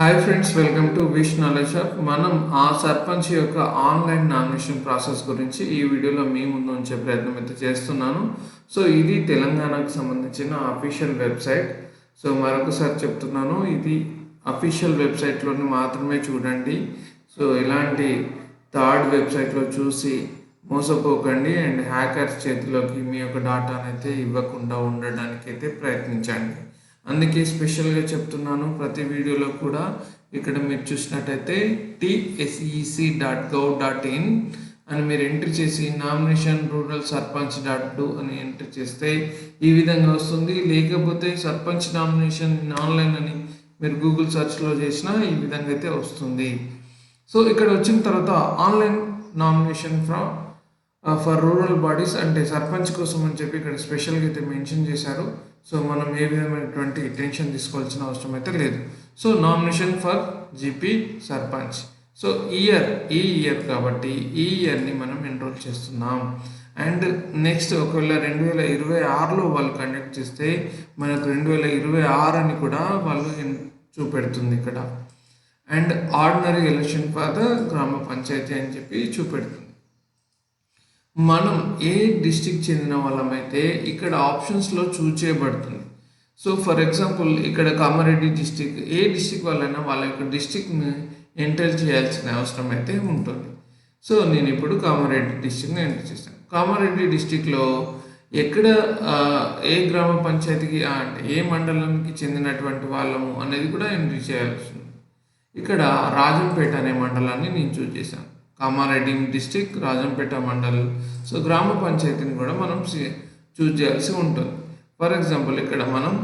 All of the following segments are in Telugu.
Hi friends welcome to wish knowledge of మనం ఆ సర్పంచ్ యొక్క ఆన్లైన్ నామినేషన్ ప్రాసెస్ గురించి ఈ వీడియోలో మీ ముందు ఉంచే ప్రయత్నం అయితే చేస్తున్నాను. సో ఇది తెలంగాణకు సంబంధించిన అఫీషియల్ వెబ్సైట్ సో మరొకసారి చెప్తున్నాను ఇది అఫీషియల్ వెబ్సైట్లోని మాత్రమే చూడండి. సో ఇలాంటి థర్డ్ వెబ్సైట్లో చూసి మోసపోకండి అండ్ హ్యాకర్స్ చేతిలోకి మీ యొక్క డాటాను అయితే ఇవ్వకుండా ఉండడానికి అయితే ప్రయత్నించండి. అందుకే స్పెషల్గా చెప్తున్నాను ప్రతి వీడియోలో కూడా. ఇక్కడ మీరు చూసినట్టయితే TSEC dot gov dot in అని మీరు ఎంట్రీ చేసి nomination rural sarpanch dot do అని ఎంట్రీ చేస్తే ఈ విధంగా వస్తుంది. లేకపోతే సర్పంచ్ నామినేషన్ ఆన్లైన్ అని మీరు గూగుల్ సెర్చ్లో చేసినా ఈ విధంగా అయితే వస్తుంది. సో ఇక్కడ వచ్చిన తర్వాత online nomination from for rural bodies అంటే సర్పంచ్ కోసం అని చెప్పి ఇక్కడ స్పెషల్గా అయితే మెన్షన్ చేశారు. సో మనం ఏ విధమైనటువంటి టెన్షన్ తీసుకోవాల్సిన అవసరం అయితే లేదు. So nomination for GP sarpanch. So year ఈ ఇయర్ కాబట్టి ఈ ఇయర్ని మనం ఎన్రోల్ చేస్తున్నాం. అండ్ నెక్స్ట్ ఒకవేళ రెండు వేల ఇరవై ఆరులో వాళ్ళు కండక్ట్ చేస్తే మనకు రెండు వేల ఇరవై ఆరు అని కూడా వాళ్ళు చూపెడుతుంది ఇక్కడ. And ordinary election for the gram panchayat అని చెప్పి చూపెడుతుంది. మనం ఏ డిస్టిక్ చెందిన వాళ్ళమైతే ఇక్కడ ఆప్షన్స్లో చూజ్ చేయబడుతుంది. సో ఫర్ ఎగ్జాంపుల్ ఇక్కడ కామారెడ్డి డిస్టిక్ ఏ డిస్టిక్ వాళ్ళైనా వాళ్ళ యొక్క డిస్టిక్ని ఎంటర్ చేయాల్సిన అవసరం అయితే ఉంటుంది. సో నేను ఇప్పుడు కామారెడ్డి డిస్టిక్ని ఎంటర్ చేశాను. కామారెడ్డి డిస్టిక్లో ఎక్కడ ఏ గ్రామ పంచాయతీకి అంటే ఏ మండలంకి చెందినటువంటి వాళ్ళము అనేది కూడా ఎంట్రీ చేయాల్సి ఉంది ఇక్కడ రాజంపేట అనే మండలాన్ని నేను చూస్ చేశాను. కామారెడ్డి డిస్టిక్ రాజంపేట మండలం. సో గ్రామ పంచాయతీని కూడా మనం చూజ్ చూస్ చేయాల్సి ఉంటుంది. ఫర్ ఎగ్జాంపుల్ ఇక్కడ మనం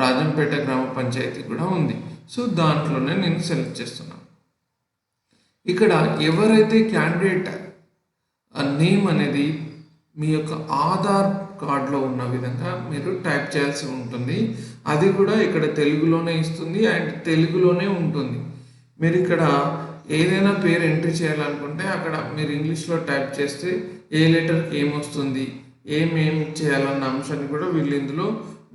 రాజంపేట గ్రామ పంచాయతీ కూడా ఉంది. సో దాంట్లోనే నేను సెలెక్ట్ చేస్తున్నాను. ఇక్కడ ఎవరైతే క్యాండిడేట్ నేమ్ అనేది మీ యొక్క ఆధార్ కార్డులో ఉన్న విధంగా మీరు టైప్ చేయాల్సి ఉంటుంది. అది కూడా ఇక్కడ తెలుగులోనే ఇస్తుంది అండ్ తెలుగులోనే ఉంటుంది. మీరు ఇక్కడ ఏదైనా పేరు ఎంట్రీ చేయాలనుకుంటే అక్కడ మీరు ఇంగ్లీష్లో టైప్ చేస్తే ఏ లెటర్ ఏమొస్తుంది ఏమేం చేయాలన్న అంశాన్ని కూడా వీళ్ళు ఇందులో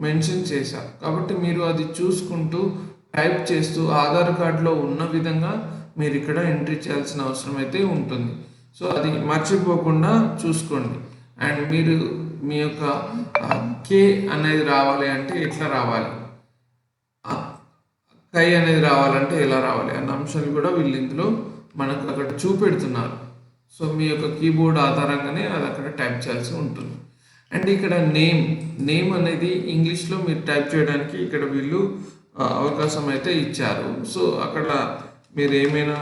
మెన్షన్ చేశారు. కాబట్టి మీరు అది చూసుకుంటూ టైప్ చేస్తూ ఆధార్ కార్డులో ఉన్న విధంగా మీరు ఇక్కడ ఎంట్రీ చేయాల్సిన అవసరం అయితే ఉంటుంది. సో అది మర్చిపోకుండా చూసుకోండి. అండ్ మీరు మీ యొక్క కే అనేది రావాలి అంటే ఎట్లా రావాలి? స్కై అనేది రావాలంటే ఎలా రావాలి అన్న అంశాలు కూడా వీళ్ళు ఇందులో మనకు అక్కడ చూపెడుతున్నారు. సో మీ యొక్క కీబోర్డ్ ఆధారంగానే అది అక్కడ టైప్ చేయాల్సి ఉంటుంది. అండ్ ఇక్కడ నేమ్ నేమ్ అనేది ఇంగ్లీష్లో మీరు టైప్ చేయడానికి ఇక్కడ వీళ్ళు అవకాశం అయితే ఇచ్చారు. సో అక్కడ మీరు ఏమైనా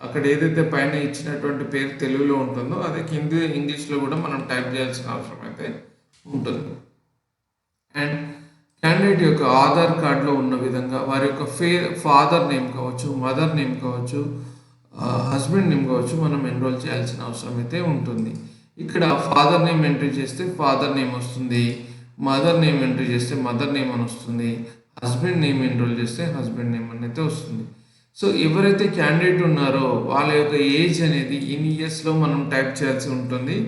అక్కడ ఏదైతే పైన ఇచ్చినటువంటి పేరు తెలుగులో ఉంటుందో అదే కింది ఇంగ్లీష్లో కూడా మనం టైప్ చేయాల్సిన అవసరం అయితే ఉంటుంది. అండ్ క్యాండిడేట్ యొక్క ఆధార్ కార్డులో ఉన్న విధంగా వారి యొక్క ఫే ఫాదర్ నేమ్ కావచ్చు మదర్ నేమ్ కావచ్చు హస్బెండ్ నేమ్ కావచ్చు మనం ఎన్రోల్ చేయాల్సిన అవసరం అయితే ఉంటుంది. ఇక్కడ ఫాదర్ నేమ్ ఎంట్రీ చేస్తే ఫాదర్ నేమ్ వస్తుంది మదర్ నేమ్ ఎంట్రీ చేస్తే మదర్ నేమ్ అని వస్తుంది హస్బెండ్ నేమ్ ఎన్రోల్ చేస్తే హస్బెండ్ నేమ్ అని అయితే వస్తుంది. సో ఎవరైతే క్యాండిడేట్ ఉన్నారో వాళ్ళ యొక్క ఏజ్ అనేది ఇన్ ఇయర్స్లో మనం టైప్ చేయాల్సి ఉంటుంది.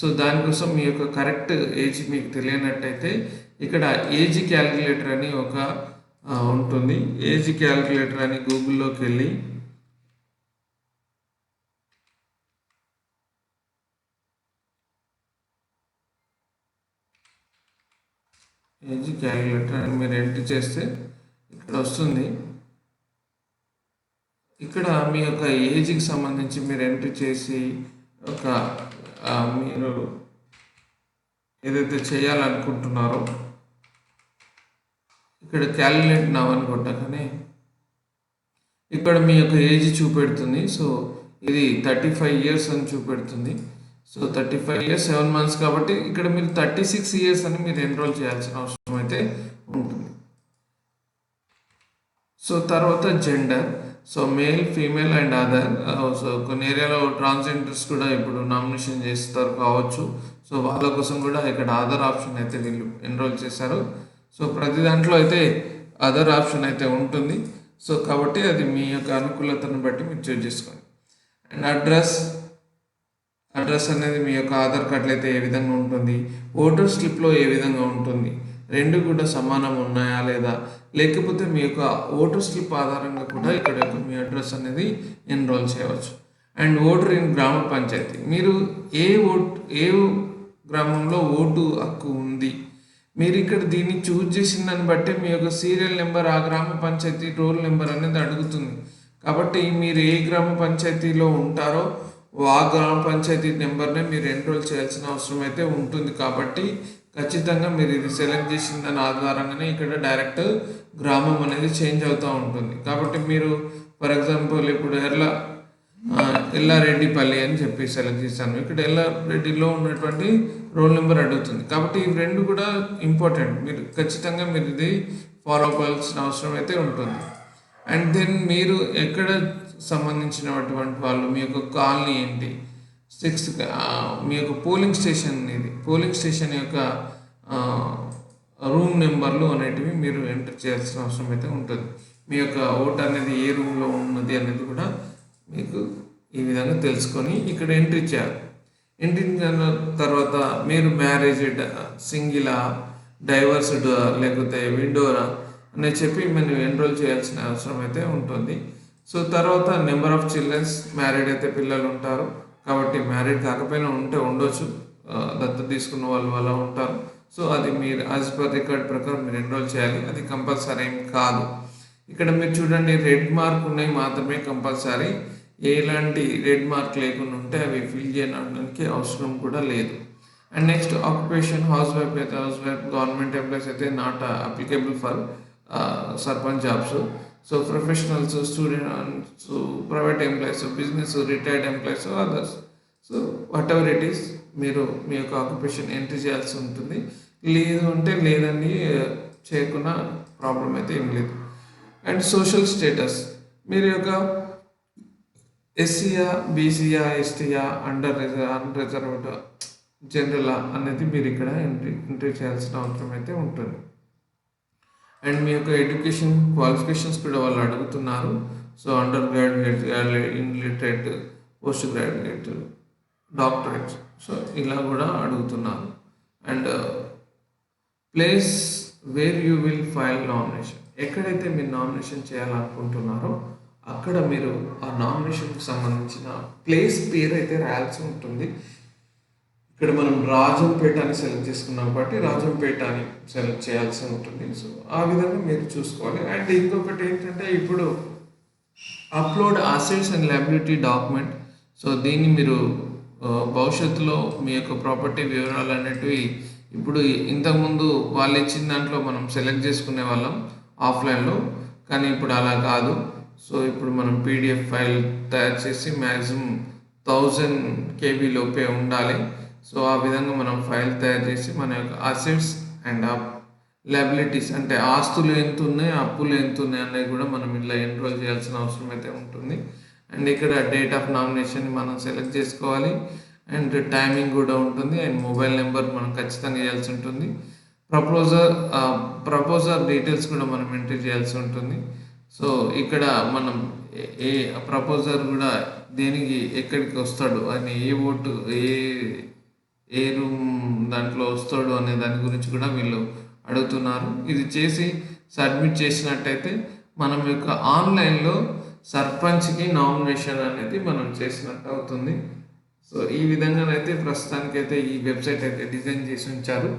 సో దానికోసం మీ యొక్క కరెక్ట్ ఏజ్ మీకు తెలియనట్టయితే ఇక్కడ ఏజ్ క్యాలిక్యులేటర్ అని ఒక ఉంటుంది. ఏజ్ క్యాలిక్యులేటర్ అని గూగుల్లోకి వెళ్ళి ఏజ్ క్యాలిక్యులేటర్ అని మీరు ఎంటర్ చేస్తే ఇక్కడ వస్తుంది. ఇక్కడ మీ యొక్క ఏజ్కి సంబంధించి మీరు ఎంటర్ చేసి ఒక మీరు ఏదైతే చేయాలనుకుంటున్నారో ఇక్కడ క్యాలిక్యులేట్ నవ్ అని కొట్టగానే ఇక్కడ మీ యొక్క ఏజ్ చూపెడుతుంది. సో ఇది థర్టీ ఫైవ్ ఇయర్స్ అని చూపెడుతుంది. So thirty five years seven months కాబట్టి ఇక్కడ మీరు థర్టీ సిక్స్ ఇయర్స్ అని మీరు ఎన్రోల్ చేయాల్సిన అవసరం అయితే ఉంటుంది. సో తర్వాత gender. So male female and other. So కొన్ని ఏరియాలో ట్రాన్స్జెండర్స్ కూడా ఇప్పుడు నామినేషన్ చేస్తారు కావచ్చు. సో వాళ్ళ కోసం కూడా ఇక్కడ అదర్ ఆప్షన్ అయితే వీళ్ళు ఎన్రోల్ చేశారు. సో ప్రతి దాంట్లో అయితే అదర్ ఆప్షన్ అయితే ఉంటుంది. సో కాబట్టి అది మీ యొక్క అనుకూలతను బట్టి మీరు చూజ్ చేసుకోండి. అండ్ అడ్రస్ అడ్రస్ అనేది మీ యొక్క ఆధార్ కార్డులో అయితే ఏ విధంగా ఉంటుంది? ఓటర్ స్లిప్లో ఏ విధంగా ఉంటుంది? రెండు కూడా సమానం ఉన్నాయా లేదా? లేకపోతే మీ యొక్క ఓటర్ స్లిప్ ఆధారంగా కూడా ఇక్కడ యొక్క మీ అడ్రస్ అనేది ఎన్రోల్ చేయవచ్చు. And voter in gram panchayat. మీరు ఏ ఓట్ ఏ గ్రామంలో ఓటు హక్కు ఉంది? మీరు ఇక్కడ దీన్ని చూజ్ చేసిన దాన్ని బట్టి మీ యొక్క సీరియల్ నెంబర్ ఆ గ్రామ పంచాయతీ రోల్ నెంబర్ అనేది అడుగుతుంది. కాబట్టి మీరు ఏ గ్రామ పంచాయతీలో ఉంటారో ఆ గ్రామ పంచాయతీ నెంబర్నే మీరు ఎన్రోల్ చేయాల్సిన అవసరం అయితే ఉంటుంది. కాబట్టి ఖచ్చితంగా మీరు ఇది సెలెక్ట్ చేసిన దాని ఆధారంగానే ఇక్కడ డైరెక్ట్ గ్రామం అనేది చేంజ్ అవుతూ ఉంటుంది. కాబట్టి మీరు ఫర్ ఎగ్జాంపుల్ ఇప్పుడు ఎర్ల ఎల్లారెడ్డిపల్లి అని చెప్పి సెలెక్ట్ చేశాను. ఇక్కడ ఎల్లారెడ్డిలో ఉన్నటువంటి రోల్ నెంబర్ అడుగుతుంది. కాబట్టి ఇవి రెండు కూడా ఇంపార్టెంట్. మీరు ఖచ్చితంగా మీరు ఇది ఫాలో అవ్వాల్సిన అవసరం అయితే ఉంటుంది. అండ్ దెన్ మీరు ఎక్కడ సంబంధించినటువంటి వాళ్ళు మీ యొక్క కాలనీ ఏంటి? సిక్స్త్ మీ యొక్క పోలింగ్ స్టేషన్ ఇది. పోలింగ్ స్టేషన్ యొక్క రూమ్ నెంబర్లు అనేటివి మీరు ఎంటర్ చేయాల్సిన అవసరం అయితే ఉంటుంది. మీ యొక్క ఓట్ అనేది ఏ రూమ్లో ఉన్నది అనేది కూడా మీకు ఈ విధంగా తెలుసుకొని ఇక్కడ ఎంట్రీ చేయాలి. ఎంట్రీ తర్వాత మీరు మ్యారేజ్ సింగిలా డైవర్స్డ్ లేకపోతే విండోరా అని చెప్పి మనం ఎన్రోల్ చేయాల్సిన అవసరం అయితే ఉంటుంది. సో తర్వాత నెంబర్ ఆఫ్ చిల్డ్రన్స్ మ్యారీడ్ అయితే పిల్లలు ఉంటారు. కాబట్టి మ్యారీడ్ కాకపోయినా ఉంటే ఉండొచ్చు. ఆ, దత్తత తీసుకున్న వాళ్ళు అలా ఉంటారు. సో అది మీరు యాజ్ పర్ రికార్డ్ ప్రకారం మీరు ఎన్రోల్ చేయాలి. అది కంపల్సరీ ఏం కాదు. ఇక్కడ మీరు చూడండి రెడ్ మార్క్ ఉన్నాయి మాత్రమే కంపల్సరీ. ఎలాంటి రెడ్ మార్క్ లేకుండా ఉంటే అవి ఫిల్ చేయడానికి అవసరం కూడా లేదు. And next occupation house wife అయితే హౌస్ వైఫ్ గవర్నమెంట్ ఎంప్లాయీస్ అయితే not applicable for sarpanch jobs so professionals students private employees business retired employees others so whatever it is మీరు మీ యొక్క ఆక్యుపేషన్ ఎంట్రీ చేయాల్సి ఉంటుంది. లేదు అంటే లేదని uh, చేయకుండా ప్రాబ్లం అయితే ఏం లేదు. అండ్ సోషల్ స్టేటస్ మీరు యొక్క ఎస్సీయా బీసీయా ఎస్టీయా అండర్ రిజర్వ్ అన్రిజర్వ్డ్ జనరల్ అనేది మీరు ఇక్కడ ఎంట్రీ ఎంట్రీ చేయాల్సిన అవసరం అయితే ఉంటుంది. అండ్ మీ యొక్క ఎడ్యుకేషన్ క్వాలిఫికేషన్స్ కూడా వాళ్ళు అడుగుతున్నారు. So under graduate illiterate post graduate doctorate so ఇలా కూడా అడుగుతున్నారు. And place where you will file nomination ఎక్కడైతే మీరు నామినేషన్ చేయాలనుకుంటున్నారో అక్కడ మీరు ఆ నామినేషన్కి సంబంధించిన ప్లేస్ పేరు అయితే రాయాల్సి ఉంటుంది. ఇక్కడ మనం రాజంపేట అని సెలెక్ట్ చేసుకున్నాం కాబట్టి రాజంపేట అని సెలెక్ట్ చేయాల్సి ఉంటుంది. సో ఆ విధంగా మీరు చూసుకోవాలి. అండ్ ఇంకొకటి ఏంటంటే ఇప్పుడు upload assets and liability document so దీన్ని మీరు భవిష్యత్తులో మీ యొక్క ప్రాపర్టీ వివరాలు అనేటివి ఇప్పుడు ఇంతకుముందు వాళ్ళు ఇచ్చిన దాంట్లో మనం సెలెక్ట్ చేసుకునే వాళ్ళం ఆఫ్లైన్లో కానీ ఇప్పుడు అలా కాదు. సో ఇప్పుడు మనం పీడిఎఫ్ ఫైల్ తయారు చేసి మ్యాక్సిమం థౌజండ్ కేబీ లోపే ఉండాలి. సో ఆ విధంగా మనం ఫైల్ తయారు చేసి మన యొక్క అసెట్స్ అండ్ లైబిలిటీస్ అంటే ఆస్తులు ఎంత ఉన్నాయి అప్పులు ఎంత ఉన్నాయి అనేది కూడా మనం ఇలా ఎన్రోల్ చేయాల్సిన అవసరం అయితే ఉంటుంది. అండ్ ఇక్కడ డేట్ ఆఫ్ నామినేషన్ మనం సెలెక్ట్ చేసుకోవాలి. అండ్ టైమింగ్ కూడా ఉంటుంది. అండ్ మొబైల్ నెంబర్ మనం ఖచ్చితంగా చేయాల్సి ఉంటుంది. ప్రపోజర్ ప్రపోజర్ డీటెయిల్స్ కూడా మనం ఎంట్రీ చేయాల్సి ఉంటుంది. సో ఇక్కడ మనం ఏ- ప్రపోజర్ కూడా దేనికి ఎక్కడికి వస్తాడు? అని ఏ ఓటు ఏ ఏ రూమ్ దాంట్లో వస్తాడు అనే దాని గురించి కూడా వీళ్ళు అడుగుతున్నారు. ఇది చేసి సబ్మిట్ చేసినట్టయితే మనం యొక్క ఆన్లైన్లో సర్పంచ్కి నామినేషన్ అనేది మనం చేసినట్టు అవుతుంది. సో ఈ విధంగానైతే ప్రస్తుతానికైతే ఈ వెబ్సైట్ అయితే డిజైన్ చేసి ఉంచారు.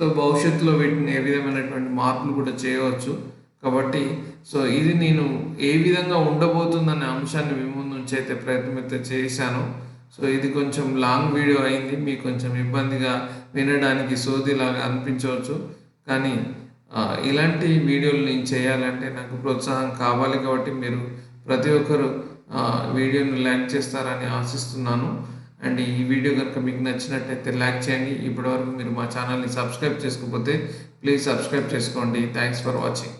సో భవిష్యత్తులో వీటిని ఏ విధమైనటువంటి మార్పులు కూడా చేయవచ్చు. కాబట్టి సో ఇది నేను ఏ విధంగా ఉండబోతుందనే అంశాన్ని మీ ముందు నుంచి అయితే ప్రయత్నమైతే చేశాను. సో ఇది కొంచెం లాంగ్ వీడియో అయింది మీకు కొంచెం ఇబ్బందిగా వినడానికి సోదిలాగా అనిపించవచ్చు. కానీ ఇలాంటి వీడియోలు నేను చేయాలంటే నాకు ప్రోత్సాహం కావాలి కాబట్టి మీరు ప్రతి ఒక్కరు వీడియోని లైక్ చేస్తారని ఆశిస్తున్నాను. అండ్ ఈ వీడియో కనుక మీకు నచ్చినట్టయితే లైక్ చేయండి. ఇప్పటివరకు మీరు మా ఛానల్ని సబ్స్క్రైబ్ చేసుకోకపోతే ప్లీజ్ సబ్స్క్రైబ్ చేసుకోండి. Thanks for watching.